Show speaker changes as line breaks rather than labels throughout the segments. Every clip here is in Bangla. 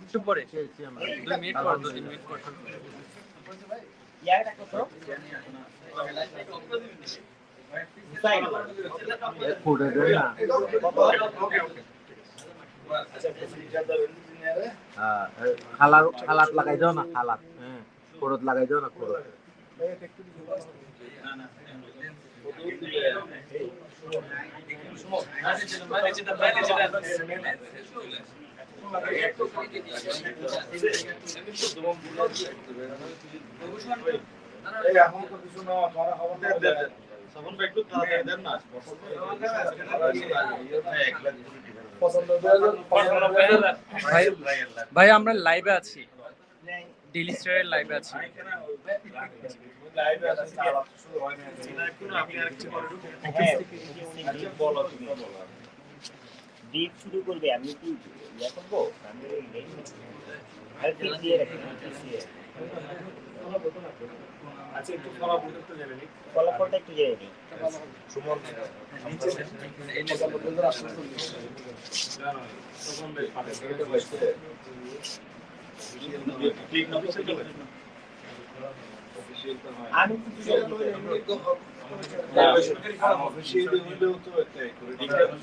একটু পরে দুই মিনিট পর দু মিনিট পর।
হ্যাঁ খালাত লাগাই দাও না খালাত। হ্যাঁ। খোরত লাগাই দাও না খোরত
ভাই আমরা লাইভে আছি। ডেইলি স্টারের লাইভে আছি।
ডিপ শুরু করবে আমি কি ইয়া করব? আর কি দিয়ে রাখি দিয়ে ফলাফলটা একটু জেনে নিই। আমি কিছু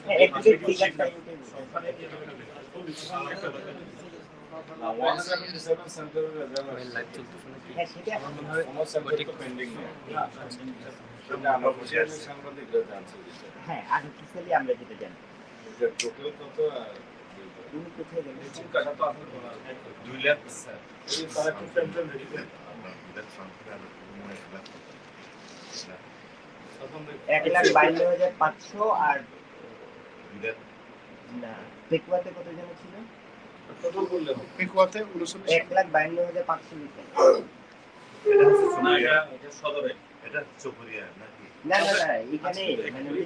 হ্যাঁ, একটু ফিগারটা
লাইভ চলতেছে নাকি
হ্যাঁ সেটা হ্যাঁ আর্টিফিশিয়ালি আমরা যেটা জানি তুমি কোথায় গেলে এক লাখ বাইন্ন হাজার পাঁচশো আর না পেকুয়াতে কত জন ছিল?
পেকুয়াতে
এক লাখ বাইন্ন হাজার পাঁচশো লিটার না না না এখানে মানে ওই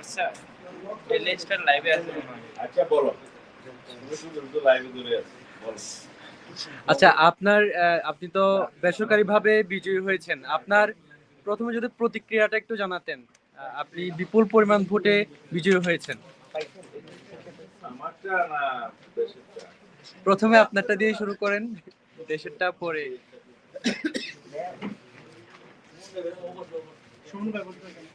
আচ্ছা আছো
আচ্ছা
আপনার আহ, আপনি তো বেসরকারি ভাবে বিজয়ী হয়েছেন। আপনার প্রথমে যদি প্রতিক্রিয়াটা একটু জানাতেন আপনি বিপুল পরিমাণ ভোটে বিজয়ী হয়েছেন।
আমারটা না দেশেরটা।
প্রথমে আপনারটা দিয়ে শুরু করেন দেশেরটা পরে।
শুনুন ভাই বলতে পারেন।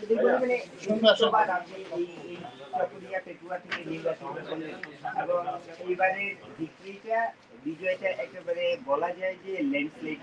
যদি বলি লোকসভার আপনি এই এই চকরিয়া পেকুয়া থেকে নির্বাচিত করলেন এবং এইবারের ভিক্টরিটা বিজয়টা একেবারে বলা যায় যে ল্যান্ডস্লাইড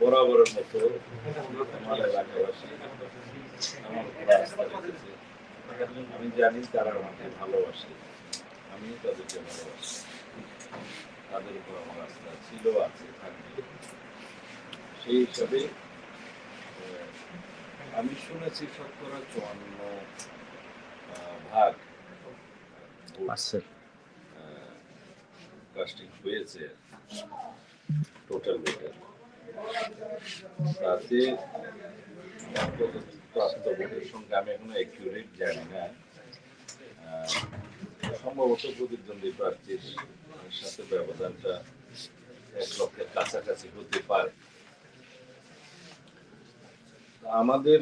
বরাবরের মতো আমার এলাকাবাসী আমার আমি জানি তারা আমাকে ভালোবাসে। আমি তাদেরকে ভালোবাসি। তাদের উপর আমার আস্থা ছিল আছে থাকবে। সেই হিসাবে আমি শুনেছি শতকরা চুয়ান্ন ভাগ কাস্টিং হয়েছে। Total voter. তাতে সংখ্যা আমি এখনও অ্যাকিউরেট জানি না। সম্ভবত প্রতিদ্বন্দ্বী প্রার্থীর সাথে ব্যবধানটা এক লক্ষের কাছাকাছি হতে পারে। আমাদের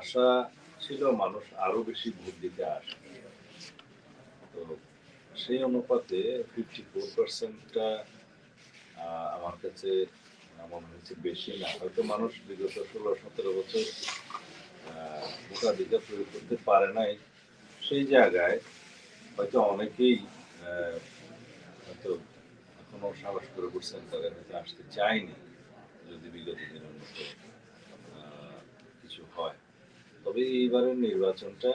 আশা ছিল মানুষ আরও বেশি ভোট দিতে আসবে। তো সেই অনুপাতে ফিফটি ফোর পার্সেন্টটা আমার কাছে, মনে হচ্ছে বেশি না। হয়তো মানুষ বিগত ষোলো, সতেরো বছর ভোটাধিকার প্রয়োগ করতে পারে নাই। সেই জায়গায় হয়তো অনেকেই হয়তো এখনও সাহস করে বসছেন তাদের হয়তো আসতে চায়নি যদি বিগত দিনের মতো কিছু হয়। তবে এইবারের নির্বাচনটা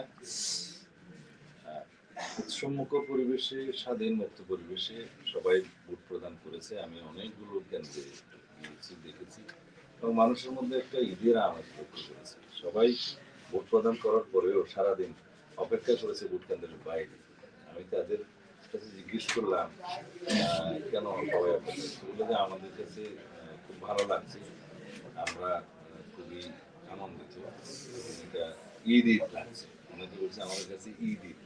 আহ, উৎসবমুখ পরিবেশে স্বাধীন মুক্ত পরিবেশে সবাই ভোট প্রদান করেছে। আমি অনেকগুলো কেন্দ্রে গিয়েছি দেখেছি। এবং মানুষের মধ্যে একটা ঈদের আমেজ লক্ষ্য করেছি। সবাই ভোট প্রদান করার পরেও সারাদিন অপেক্ষা করেছে ভোট কেন্দ্রের বাইরে। আমি তাদের কাছে জিজ্ঞেস করলাম কেন সবাই অপেক্ষা? যে আমাদের কাছে খুব ভালো লাগছে। আমরা খুবই আনন্দিত। এটা ঈদ ঈদ লাগছে। বলছে আমাদের কাছে ঈদ ঈদ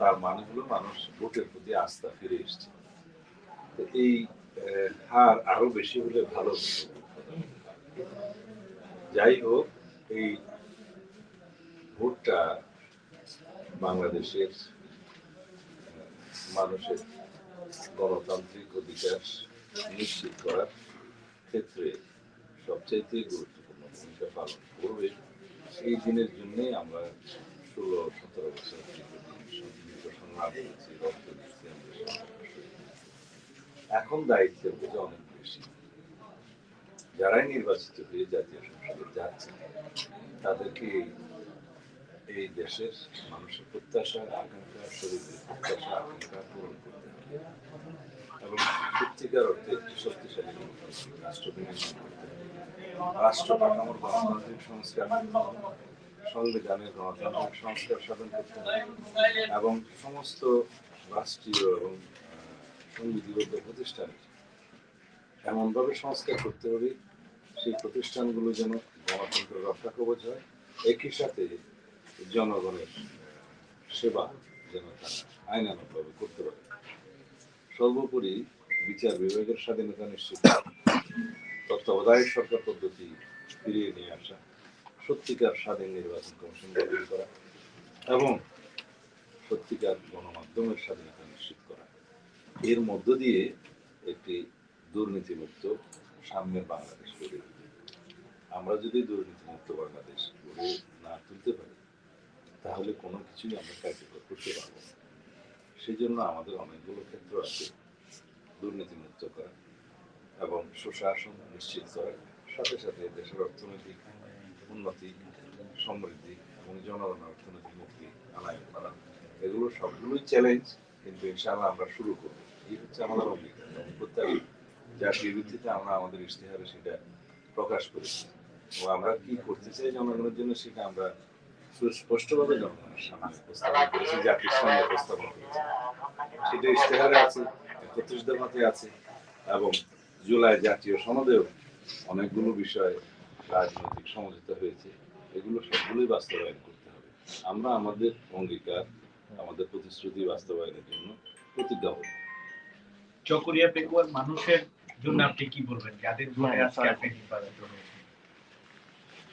তার মানে হলো মানুষ ভোটের প্রতি আস্থা ফিরে এসছে। তো এই হার আরও বেশি হলে ভালো যাই হোক, এই ভোটটা বাংলাদেশের মানুষের গণতান্ত্রিক অধিকার নিশ্চিত করার ক্ষেত্রে সবচাইতে গুরুত্বপূর্ণ ভূমিকা পালন করবে এই দিনের জন্যই আমরা ষোলো, সতেরো বছর করেছি রক্ত করেছি। এখন দায়িত্বের বোঝা অনেক বেশি যারাই নির্বাচিত হয়ে জাতীয় সংসদে যাচ্ছে, তাদেরকে এই- দেশের মানুষের প্রত্যাশা, আকাঙ্ক্ষা, শরীরের প্রত্যাশা, আকাঙ্ক্ষা পূরণ করতে হবে এবং সত্যিকার অর্থে একটি শক্তিশালী রাষ্ট্র বিনির্মাণ করতে হবে রাষ্ট্র কাঠামোর গণতান্ত্রিক সংস্কার সংবিধানের গণতান্ত্রিক সংস্কার সাধন করতে হবে। এবং সমস্ত রাষ্ট্রীয় এবং সংবিধিবদ্ধ প্রতিষ্ঠান এমনভাবে সংস্কার করতে হবে, সেই প্রতিষ্ঠানগুলো যেন গণতন্ত্র রক্ষা কবচ হয়। একই সাথে জনগণের সেবা যেন তারা আইনানুগভাবে করতে পারে। সর্বোপরি বিচার বিভাগের স্বাধীনতা নিশ্চিত। তত্ত্বাবধায়ক সরকার পদ্ধতি ফিরিয়ে নিয়ে আসা, সত্যিকার স্বাধীন নির্বাচন কমিশন গঠন করা এবং সত্যিকার গণমাধ্যমের স্বাধীনতা নিশ্চিত করা। এর মধ্য দিয়ে একটি দুর্নীতিমুক্ত সাম্যের বাংলাদেশ গড়ে আমরা যদি দুর্নীতিমুক্ত বাংলাদেশ গড়ে না তুলতে পারি, তাহলে কোনো কিছুই আমরা কার্যকর করতে পারব না। সেই জন্য আমাদের অনেকগুলো ক্ষেত্র আছে দুর্নীতিমুক্ত করা। এবং সুশাসন নিশ্চিত করা। সাথে সাথে দেশের অর্থনৈতিক উন্নতি, সমৃদ্ধি এবং জনগণ অর্থনৈতিক মুক্তি আনায়ন করা, এগুলো সবগুলোই চ্যালেঞ্জ কিন্তু ইনশাআল্লাহ আমরা শুরু করব। এই হচ্ছে আমাদের অঙ্গীকার যার বিরুদ্ধে আমরা আমাদের ইশতেহারে সেটা প্রকাশ করেছি। এবং আমরা কি করতে চাই জনগণের জন্য সেটা আমরা সুস্পষ্টভাবে জনগণের সামনে উপস্থাপন করেছি, জাতির সামনে উপস্থাপন করেছি। সেটা ইশতেহারে আছে একত্রিশ দফাতে আছে এবং জুলাই জাতীয় সনদেও অনেকগুলো বিষয় রাজনৈতিক সমঝোতা হয়েছে। এগুলো সবগুলোই বাস্তবায়ন করতে হবে। আমরা আমাদের অঙ্গীকার আমাদের প্রতিশ্রুতি বাস্তবায়নের জন্য প্রতিজ্ঞাবদ্ধ
চকরিয়া পেকুয়ার মানুষের জন্য আপনি কি বলবেন? যাদের ভোটে আজকে আপনি নির্বাচিত হয়েছেন।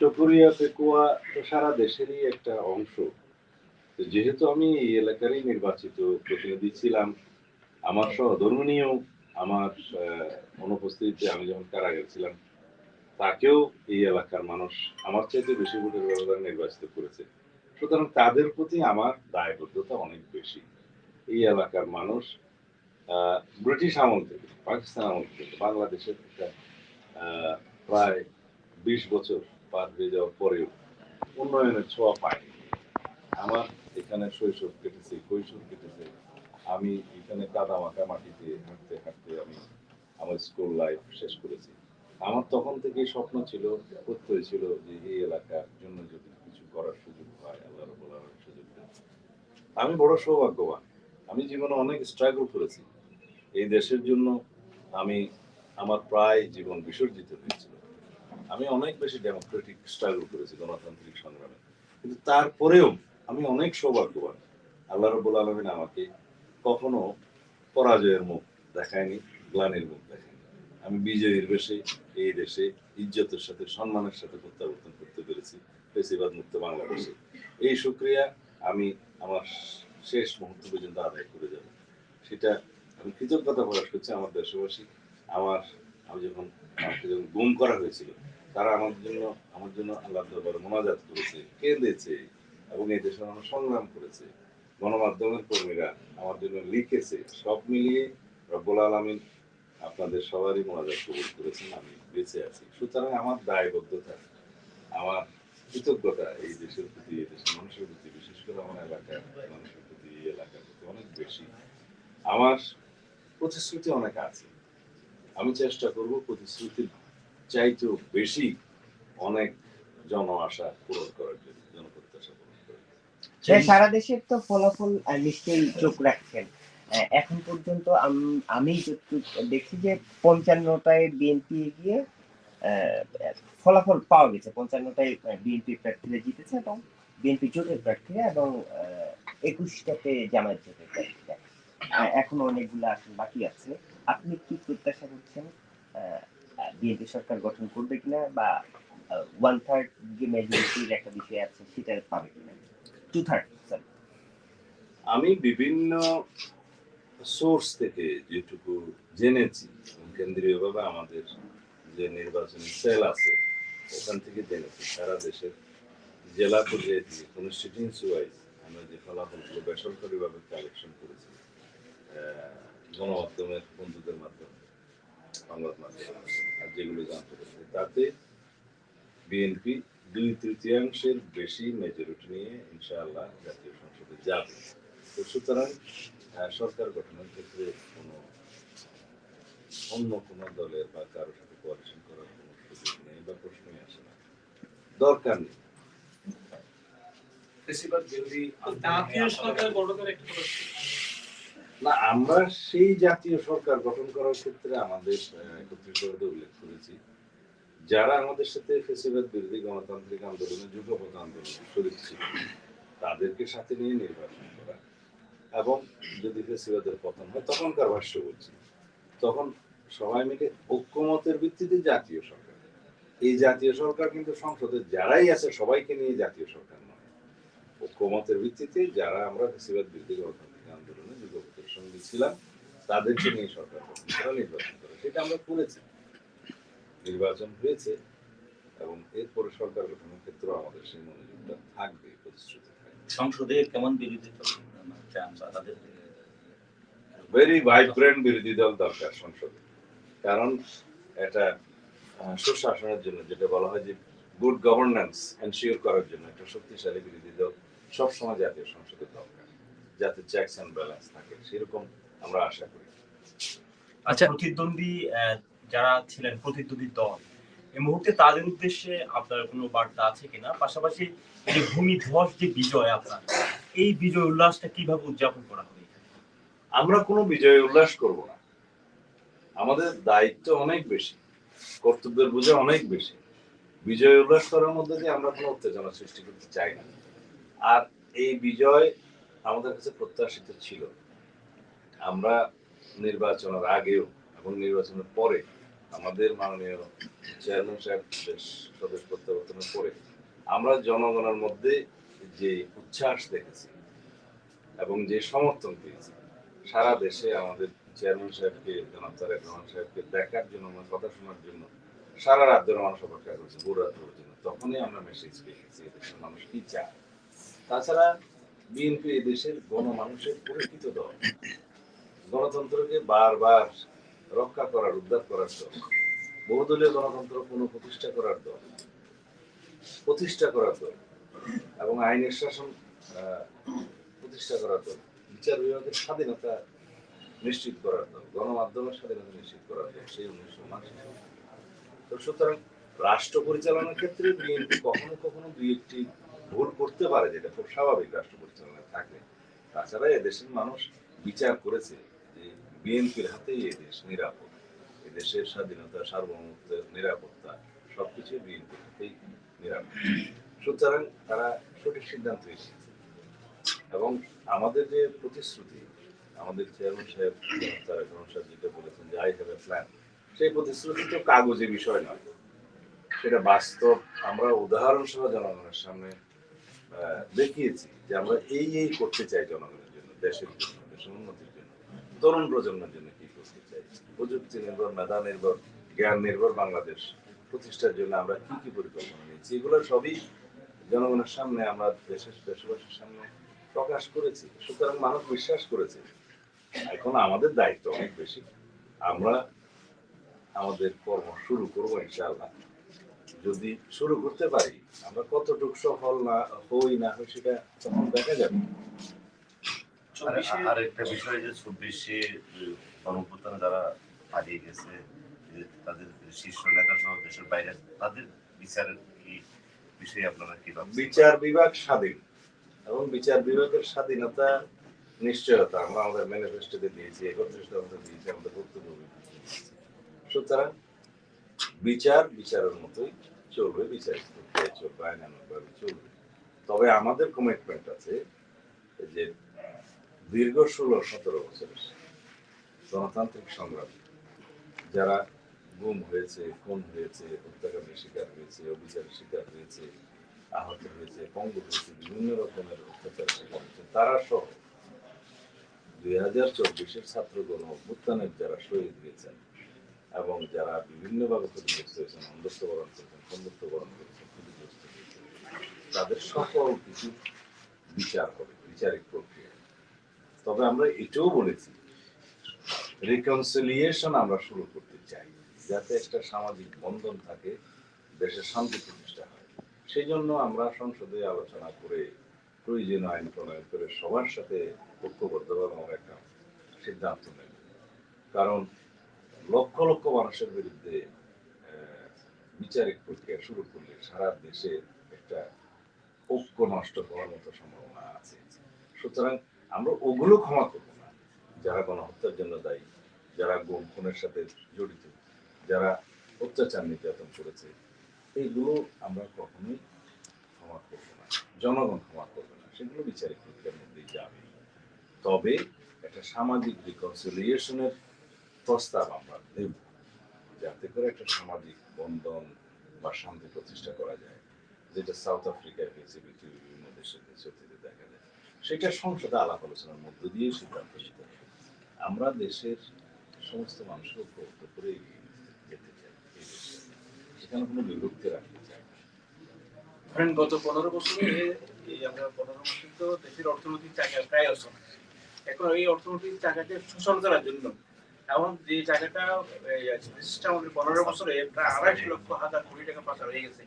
চকরিয়া পেকুয়া তো সারা দেশেরই একটা অংশ। তো যেহেতু আমি এই এলাকারই নির্বাচিত প্রতিনিধি ছিলাম আমার সহ সহধর্মিনীয় আমার অনুপস্থিতিতে আমি যখন কারাগারে ছিলাম, তাকেও এই এলাকার মানুষ আমার চাইতে বেশি ভোটের ব্যবধান নির্বাচিত করেছে। সুতরাং তাদের প্রতি আমার দায়বদ্ধতা অনেক বেশি। এই এলাকার মানুষ ব্রিটিশ আমল থেকে, পাকিস্তান আমল থেকে, বাংলাদেশের প্রায় বিশ বছর পার হয়ে যাওয়ার পরেও উন্নয়নের ছোঁয়া পায়নি। আমার এখানে শৈশব কেটেছে, কৈশোর কেটেছে। আমি এখানে কাদা মাখা মাটিতে হাঁটতে হাঁটতে আমি আমার স্কুল লাইফ শেষ করেছি। আমার তখন থেকেই স্বপ্ন ছিল, প্রত্যয় ছিল যে এই এলাকার জন্য যদি কিছু করার সুযোগ হয়, আল্লাহ বলার সুযোগ আমি বড় সৌভাগ্যবান। আমি জীবনে অনেক স্ট্রাগল করেছি। এই দেশের জন্য আমি আমার প্রায় জীবন বিসর্জিত হয়েছিল। আমি অনেক বেশি ডেমোক্রেটিক স্ট্রাগল করেছি গণতান্ত্রিক সংগ্রামে। কিন্তু তারপরেও আমি অনেক সৌভাগ্যবান। আল্লাহ রবুল আলমিন আমাকে কখনো পরাজয়ের মুখ দেখায়নি, গ্লানির মুখ দেখায়নি। আমি বিজয়ীর বেশে এই দেশে ইজ্জতের সাথে, সম্মানের সাথে প্রত্যাবর্তন করতে পেরেছি, ফেসিবাদ মুক্ত বাংলাদেশে। এই সুক্রিয়া আমি আমার শেষ মুহূর্ত পর্যন্ত আদায় করে যাব। সেটা আমি কৃতজ্ঞতা প্রকাশ করছি আমার দেশবাসী। আমার, আমি যখন আমাকে যখন গুম করা হয়েছিল, তারা আমার জন্য আমার জন্য আল্লাহ দরবারে মোনাজাত করেছে, কেঁদেছে এবং এই দেশের মানুষ সংগ্রাম করেছে। গণমাধ্যমের কর্মীরা আমার জন্য লিখেছে, সব মিলিয়ে রব্বুল আলমিন আপনাদের সবারই মোনাজাত কবুল করেছেন, আমি বেঁচে আছি। সুতরাং আমার দায়বদ্ধতা, আমার কৃতজ্ঞতা এই দেশের প্রতি, এই দেশের মানুষের প্রতি, বিশেষ করে আমার এলাকার মানুষের প্রতি, এই এলাকার প্রতি অনেক বেশি। আমার প্রতিশ্রুতি অনেক আছে। আমি চেষ্টা করব প্রতিশ্রুতির চাইতেও বেশি অনেক জন আশা পূরণ করার জন্য জনপ্রত্যাশা পূরণ করার জন্য।
হ্যাঁ, সারা দেশের তো ফলাফল নিশ্চয়ই চোখ রাখছেন। এখন পর্যন্ত আমি দেখছি যে পঞ্চান্নটায় বিএনপি গিয়ে ফলাফল পাওয়া গেছে। পঞ্চান্নটায় বিএনপি প্রার্থীরা জিতেছে এবং বিএনপি জোটের প্রার্থীরা এবং একুশটাতে জামায়াত জোটের প্রার্থীরা। এখনও অনেকগুলো আসন বাকি আছে। আপনি কি প্রত্যাশা করছেন বিএনপি সরকার গঠন করবে কিনা বা ওয়ান থার্ড যে মেজরিটির একটা বিষয় আছে সেটা পাবে কিনা? টু
আমি বিভিন্ন সোর্স থেকে যেটুকু জেনেছি কেন্দ্রীয়ভাবে আমাদের যে নির্বাচনী সেল আছে, ওখান থেকে জেনেছি। সারা দেশের জেলা পর্যায়ে থেকে কনস্টিটিউন্সি ওয়াইজ আমরা যে ফলাফলগুলো বেসরকারিভাবে কালেকশন করেছি গণমাধ্যমের, বন্ধুদের মাধ্যমে, সংবাদ মাধ্যমে, আর যেগুলো জানতে পেরেছি, তাতে বিএনপি দুই তৃতীয়াংশের বেশি মেজরিটি নিয়ে ইনশাআল্লাহ জাতীয় সংসদে যাবে। তো সুতরাং সরকার গঠনের ক্ষেত্রে কোনো অন্য কোনো দলের বা কারোর সাথে কোয়ালিশন করার কোনো সুযোগ নেই বা প্রশ্নই আসে না। দরকার নেই। না আমরা সেই জাতীয় সরকার গঠন করার ক্ষেত্রে আমাদের একত্রিত উল্লেখ করেছি। যারা আমাদের সাথে ফেসিবাদ, বিরোধী গণতান্ত্রিক আন্দোলনে যুগপথ আন্দোলনে শরীর ছিল, তাদেরকে সাথে নিয়ে নির্বাচন করা। এবং যদি ফেসিবাদের পতন হয় তখনকার ভাষ্য বলছি? তখন সবাই মিলে ঐক্যমতের ভিত্তিতে জাতীয় সরকার। এই জাতীয় সরকার কিন্তু সংসদে যারাই আছে, সবাইকে নিয়ে জাতীয় সরকার নয়। ঐক্যমতের ভিত্তিতে যারা আমরা ফেসিবাদ, বিরোধী গণতান্ত্রিক আন্দোলনে যুগপথের সঙ্গে ছিলাম, তাদেরকে নিয়ে সরকার নির্বাচন করা, সেটা আমরা করেছি। নির্বাচন হয়েছে এবং এরপরে সরকার গঠনের ক্ষেত্রে আমাদের সেই মনোযোগটা থাকবে প্রতিশ্রুতি থাকবে।
সংসদে কেমন বিরোধী চান বা তাদের?
ভেরি ভাইব্রেন্ট বিরোধী দল দরকার সংসদে। কারণ এটা সুশাসনের জন্য যেটা বলা হয় যে গুড গভর্নেন্স এনশিওর করার জন্য একটা শক্তিশালী বিরোধী দল সবসময় জাতীয় সংসদে দরকার। যাতে চেকস অ্যান্ড ব্যালেন্স থাকে সেরকম আমরা আশা করি।
আচ্ছা।
প্রতিদ্বন্দ্বী যারা ছিলেন প্রতিদ্বন্দ্বী দল, এই মুহূর্তে তাদের উদ্দেশ্যে আপনার কোনো বার্তা আছে কিনা? পাশাপাশি যে ভূমি ধস যে বিজয় আপনার, এই বিজয় উল্লাসটা কীভাবে উদযাপন করা হবে?
আমরা কোনো বিজয় উল্লাস করব না। আমাদের দায়িত্ব অনেক বেশি, কর্তব্যের বোঝা অনেক বেশি। বিজয় উল্লাস করার মধ্যে দিয়ে আমরা কোনো উত্তেজনা সৃষ্টি করতে চাই না। আর এই বিজয় আমাদের কাছে প্রত্যাশিত ছিল। আমরা নির্বাচনের আগেও, এবং নির্বাচনের পরে আমাদের মাননীয় চেয়ারম্যান সাহেব স্বদেশ প্রত্যাবর্তনের পরে আমরা জনগণের মধ্যে যে উচ্ছ্বাস দেখেছি এবং যে সমর্থন পেয়েছি, সারা দেশে আমাদের চেয়ারম্যান সাহেবকে, জনাব তারেক রহমান সাহেবকে দেখার জন্য আমার কথা শোনার জন্য, সারা রাত ধরে মানুষ অপেক্ষা করছে, ভোর রাত পর্যন্ত তখনই আমরা মেসেজ পেয়ে গেছি এদেশের মানুষ কি চায়? তাছাড়া বিএনপি এদেশের গণমানুষের পরিচিত দল, গণতন্ত্রকে বারবার রক্ষা করার, উদ্ধার করার দল। বহুদলীয় গণতন্ত্র পুনঃপ্রতিষ্ঠা করার দল। প্রতিষ্ঠা করার দল। এবং আইনের শাসন প্রতিষ্ঠা করার দল। বিচার বিভাগের স্বাধীনতা নিশ্চিত করার দল। গণমাধ্যমের স্বাধীনতা নিশ্চিত করার দল। সেই উনিশশো উনআশি। তো সুতরাং রাষ্ট্র পরিচালনার ক্ষেত্রে বিএনপি কখনো কখনো দুই একটি ভুল করতে পারে, যেটা খুব স্বাভাবিক রাষ্ট্র পরিচালনায় থাকলে। তাছাড়া এদেশের মানুষ বিচার করেছে। বিএনপির হাতেই এই দেশ নিরাপদ। এই দেশের স্বাধীনতা সার্বভৌমত্বের নিরাপত্তা সবকিছু বিএনপির হাতেই নিরাপদ। সুতরাং তারা সঠিক সিদ্ধান্ত এসেছে এবং আমাদের যে প্রতিশ্রুতি, আমাদের চেয়ারম্যান সাহেব তারা সাহেব যেটা বলেছেন যে আই হ্যাভ এ প্ল্যান সেই প্রতিশ্রুতি তো কাগজে বিষয় নয়। সেটা বাস্তব। আমরা উদাহরণ সহ জনগণের সামনে দেখিয়েছি যে আমরা এই এই করতে চাই জনগণের জন্য, দেশের জন্য, দেশের উন্নতির জন্য তরুণ প্রজন্মের জন্য কি করতে চাই প্রযুক্তি নির্ভর, মেধা নির্ভর, জ্ঞান নির্ভর বাংলাদেশ প্রতিষ্ঠার জন্য আমরা কি কি পরিকল্পনা নিয়েছি? এগুলো সবই জনগণের সামনে, আমরা দেশের দেশবাসীর সামনে প্রকাশ করেছি। সুতরাং মানুষ বিশ্বাস করেছে। এখন আমাদের দায়িত্ব অনেক বেশি। আমরা আমাদের কর্ম শুরু করব ইনশাআল্লাহ। যদি শুরু করতে পারি, আমরা কতটুকু সফল না হই না হই সেটা তখন দেখা যাবে।
আর একটা বিষয় যে চব্বিশে গণপ্রধানে যারা হারিয়ে গেছে তাদের শীর্ষ নেতা সহ দেশের বাইরে তাদের বিচারের কি বিষয়ে আপনারা কি
বিচার বিভাগ স্বাধীন এবং বিচার বিভাগের স্বাধীনতা নিশ্চয়তা আমরা আমাদের ম্যানিফেস্টোতে দিয়েছি একত্রিশ দফাতে দিয়েছি আমাদের বক্তব্য। সুতরাং বিচার বিচারের মতোই চলবে বিচার চলবে আইনানুগভাবে চলবে তবে আমাদের কমিটমেন্ট আছে যে দীর্ঘ ষোলো সতেরো বছরের গণতান্ত্রিক সংগ্রাম, যারা গুম হয়েছে, খুন হয়েছে, হত্যাকাণ্ডের শিকার হয়েছে, অবিচারের শিকার হয়েছে, আহত হয়েছে, পঙ্গু হয়েছে, বিভিন্ন রকমের অত্যাচার শিকার হয়েছে, তারা সহ দুই হাজার চব্বিশের ছাত্র গণ অভ্যুত্থানের যারা শহীদ হয়েছেন এবং যারা বিভিন্নভাবে ক্ষতিগ্রস্ত হয়েছেন, অন্ধত্ববরণ করেছেন বন্ধুত্ববরণ করেছেন, ক্ষতিগ্রস্ত হয়েছেন, তাদের সকল কিছু বিচার হবে, বিচারিক প্রক্রিয়া। তবে আমরা এটাও বলেছি রিকনসিলিয়েশন আমরা শুরু করতে চাই, যাতে একটা সামাজিক বন্ধন থাকে দেশের শান্তি প্রতিষ্ঠা হয়। সেই জন্য আমরা সংসদে আলোচনা করে, প্রয়োজনীয় আইন প্রণয়ন করে সবার সাথে ঐক্যবদ্ধভাবে আমরা একটা সিদ্ধান্ত নেব। কারণ লক্ষ লক্ষ মানুষের বিরুদ্ধে বিচারিক প্রক্রিয়া শুরু করলে সারা দেশে একটা ঐক্য নষ্ট হওয়ার মতো সম্ভাবনা আছে। সুতরাং আমরা ওগুলো ক্ষমা করব না যারা গণহত্যার জন্য দায়ী, যারা গুম, খুনের সাথে জড়িত, যারা অত্যাচার নির্যাতন করেছে, এইগুলো আমরা কখনোই ক্ষমা করব না। জনগণ ক্ষমা করবে না। সেগুলো বিচারিক প্রক্রিয়ার মধ্যেই যাবে। তবে একটা সামাজিক রিকনসিলিয়েশনের প্রস্তাব আমরা দেব, যাতে করে একটা সামাজিক বন্ধন বা শান্তি প্রতিষ্ঠা করা যায়, যেটা সাউথ আফ্রিকায় হয়েছে পৃথিবীর বিভিন্ন দেশের দেশটিতে দেখা যায়। সেটা সংসদে আলাপ আলোচনার মধ্য দিয়ে সিদ্ধান্ত নিতে আমরা দেশের সমস্ত মানুষকে ঐক্যবদ্ধ করে যেতে চাই সেখানে কোনো বিভক্তি রাখতে চাই
ধরেন গত পনেরো বছরে এই আমরা পনেরো বছর তো দেশের অর্থনৈতিক চাকা প্রায় অসম এখন এই অর্থনৈতিক চাকাকে শোষণ করার জন্য এমন যে আমাদের পনেরো বছরে প্রায় আড়াইশো লক্ষ হাজার কোটি টাকা পাচার হয়ে গেছে।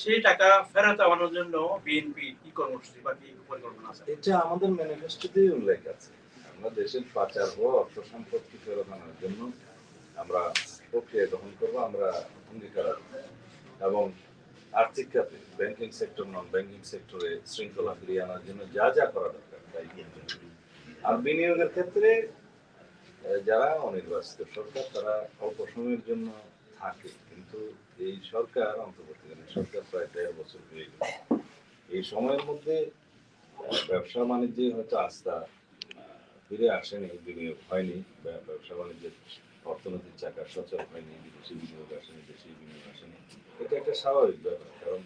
সেই টাকা ফেরত আনানোর জন্য বিএনপি কি কর্মসূচি বা কি পরিকল্পনা আছে?
এটা আমাদের ম্যানিফেস্টোতেই উল্লেখ আছে। আমরা দেশের পাচার হওয়া অর্থ সম্পত্তি ফেরত আনার জন্য আমরা প্রক্রিয়া গ্রহণ করব, আমরা অঙ্গীকার। এবং আর্থিক খাতে ব্যাংকিং সেক্টর নন ব্যাংকিং সেক্টরে শৃঙ্খলা ফিরিয়ে আনার জন্য যা যা করা দরকার তাই আর বিনিয়োগের ক্ষেত্রে যারা অনির্বাচিত সরকার, তারা অল্প সময়ের জন্য থাকে, কিন্তু এই সরকার, অন্তর্বর্তীকালীন সরকার প্রায় দেড় বছর হয়ে গেল এই সময়ের মধ্যে ব্যবসা বাণিজ্যে হয়তো আস্থা ফিরে আসেনি, বিনিয়োগ হয়নি ব্যবসা বাণিজ্যের অর্থনৈতিক চাকা সচল হয়নি, বিদেশি বিনিয়োগ আসেনি, দেশি বিনিয়োগ আসেনি। এটা একটা স্বাভাবিক ব্যাপার, কারণ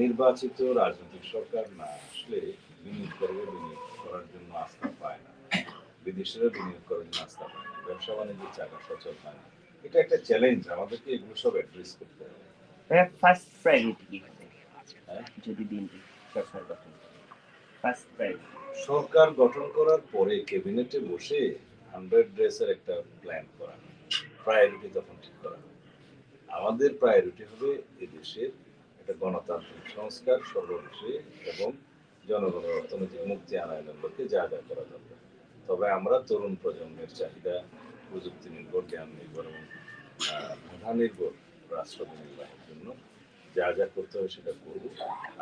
নির্বাচিত রাজনৈতিক সরকার না আসলে বিনিয়োগ করবে, বিনিয়োগ করার জন্য আস্থা পায় না। বিদেশিরা বিনিয়োগ করার জন্য আস্থা পায় না। ব্যবসা বাণিজ্যের চাকা সচল হয় না। এটা একটা চ্যালেঞ্জ আমাদেরকে এগুলো সব অ্যাড্রেস করতে হবে।
ফার্স্ট প্রায়োরিটি কি হবে? যদি বিএনপি সরকার গঠন ফার্স্ট প্রায়োরিটি
সরকার গঠন করার পরে ক্যাবিনেটে বসে হান্ড্রেড ড্রেসের একটা প্ল্যান করা প্রায়োরিটি তখন ঠিক করা। আমাদের প্রায়োরিটি হবে এদেশের একটা গণতান্ত্রিক সংস্কার সর্বদেশে এবং জনগণের অর্থনৈতিক মুক্তি আনায়নের লক্ষ্যে যা যা করা দরকার। তবে আমরা তরুণ প্রজন্মের চাহিদা প্রযুক্তি নির্ভর, জ্ঞান নির্ভর এবং মেধা নির্ভর রাষ্ট্র নির্বাহের জন্য। যা যা করতে হবে সেটা করব।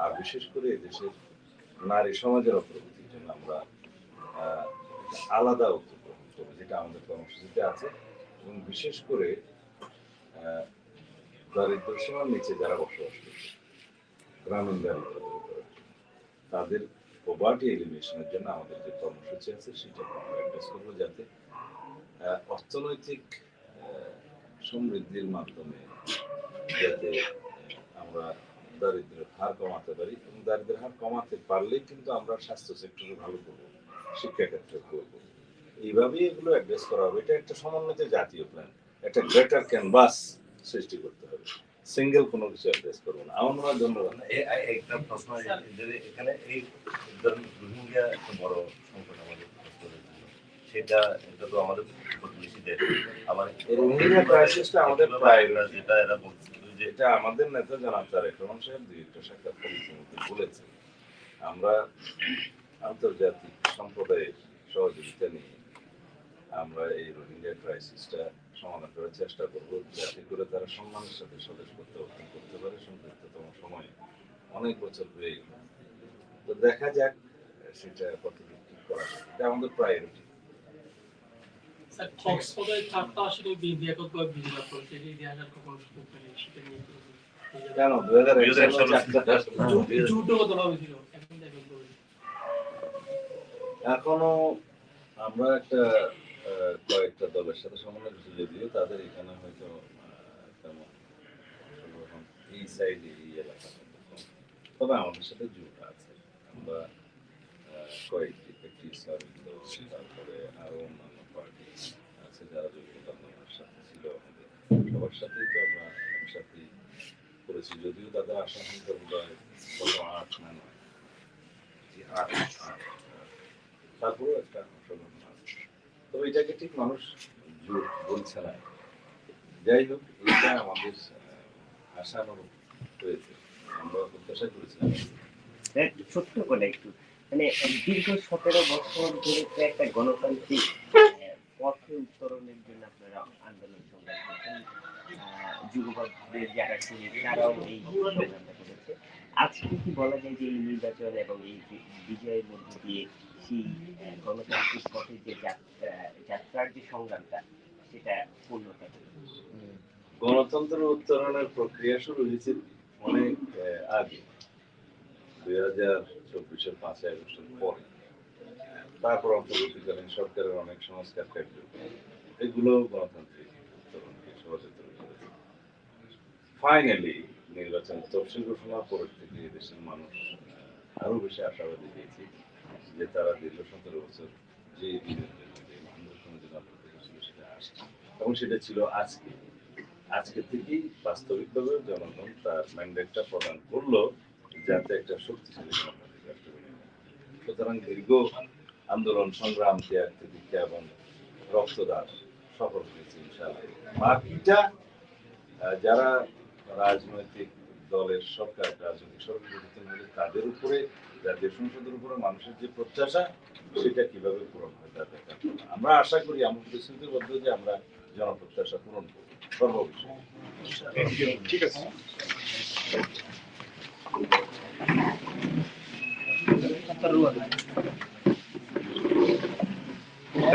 আর বিশেষ করে এদেশের নারী সমাজের অগ্রগতির জন্য আমরা আলাদা উদ্যোগ গ্রহণ করব যেটা আমাদের কর্মসূচিতে আছে। এবং বিশেষ করে দারিদ্র সীমার নিচে যারা বসবাস করছে, গ্রামীণ দারিদ্র তাদের পভার্টি এলিমিনেশনের জন্য আমাদের যে কর্মসূচি আছে, সেটা আমরা অ্যাড্রেস করব যাতে অর্থনৈতিক সমৃদ্ধির মাধ্যমে যাতে আমরা দারিদ্র্যের হার কমাতে পারি এবং দারিদ্র্যের হার কমাতে পারলেই কিন্তু আমরা স্বাস্থ্য সেক্টরে ভালো করব, শিক্ষা ক্ষেত্রে ভালো করব। এইভাবেই এগুলো অ্যাড্রেস করা হবে। এটা একটা সমন্বিত জাতীয় প্ল্যান একটা গ্রেটার ক্যানভাস সৃষ্টি করতে হবে। সিঙ্গেল কোনো কিছু অ্যাড্রেস করব না। আমার মনে হয় ধন্যবাদ।
একটা প্রশ্ন এখানে এই রোহিঙ্গা একটা বড় সংকট। সেটা এটা তো আমাদের প্রতিবেশী দেশ আবার
এই রোহিঙ্গা ক্রাইসিসটা আমাদের প্রায়োরিটি
যেটা এরা বলছে
যেটা আমাদের নেতা জনাব তারেক রহমান সাহেব দুই একটা সাক্ষাৎকার ইতিমধ্যে বলেছেন আমরা আন্তর্জাতিক সম্প্রদায়ের সহযোগিতা নিয়ে আমরা এই রোহিঙ্গা ক্রাইসিসটা সমাধান করার চেষ্টা করব যাতে করে তারা সম্মানের সাথে স্বদেশ প্রত্যাবর্তন করতে পারে সংক্ষিপ্ততম সময়ে। অনেক বছর হয়ে গেল। তো দেখা যাক সেটা কতটুকু করা যায়। এটা আমাদের প্রায়োরিটি কেন? হাজার
এখন
এখনও আমরা একটা আহ, কয়েকটা দলের সাথে সমন্বয় করছি যদিও তাদের এখানে হয়তো তেমন এই সাইডে এই এলাকা তবে আমাদের সাথে জোট আছে। আমরা কয়েকটি একটি ইসলামিক দল তারপরে আরও অন্যান্য পার্টি আছে যারা যোগ্যতা নেওয়ার সাথে ছিল আমাদের সবার সাথেই তো আমরা একসাথে করেছি, যদিও সংখ্যা বোধ হয় কত না নয় তারপরেও একটা অংশগ্রহণ তবে এটাকে ঠিক মানুষ বলছে না। যাই হোক, এটা আমাদের আশানুরূপ হয়েছে আমরা প্রত্যাশা করেছিলাম।
একটু ছোট্ট করে একটু। মানে দীর্ঘ সতেরো বছর ধরে একটা গণতান্ত্রিক পথে উত্তরণের জন্য আপনারা আন্দোলন সংগ্রাম করছেন আজকে কি বলা যায় যে এই নির্বাচন এবং এই বিজয়ের দিয়ে সেই গণতান্ত্রিক যে যাত্রার যে সংগ্রামটা, সেটা?
গণতন্ত্র উত্তরণের প্রক্রিয়া শুরু হয়েছে অনেক আগে, দুই হাজার চব্বিশের পাঁচই আগস্টের পরে তারপর অন্তর্বর্তীকালীন সরকারের অনেক সংস্কার এগুলো গণতান্ত্রিক উত্তরণকে করেছে ফাইনালি নির্বাচন তফসিল ঘোষণার পর থেকে দেশের মানুষ আহ, আরও বেশি আশাবাদী হয়েছে যে তারা দীর্ঘ সতেরো বছর যে দিনের সেটা আসছে। এবং সেটা ছিল আজকে। আজকে থেকেই বাস্তবিকভাবে জনগণ তার ম্যান্ডেটটা প্রদান করল যাতে একটা শক্তিশালী গণতান্ত্রিক সুতরাং দীর্ঘ আন্দোলন সংগ্রাম ত্যাগ প্রতীক্ষা এবং রক্তদান সফল হয়েছে ইনশাআল্লাহ। বাকিটা যারা রাজনৈতিক দলের সরকার রাজনৈতিক সরকার গঠিত হলে তাদের উপরে জাতীয় সংসদের উপরে মানুষের যে প্রত্যাশা সেটা কীভাবে পূরণ হয় তা দেখার আমরা আশা করি আমরা প্রতিশ্রুতিবদ্ধ যে আমরা জনপ্রত্যাশা পূরণ করব। সর্ববিষয়ে।
ঠিক আছে।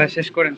শেষ করেন।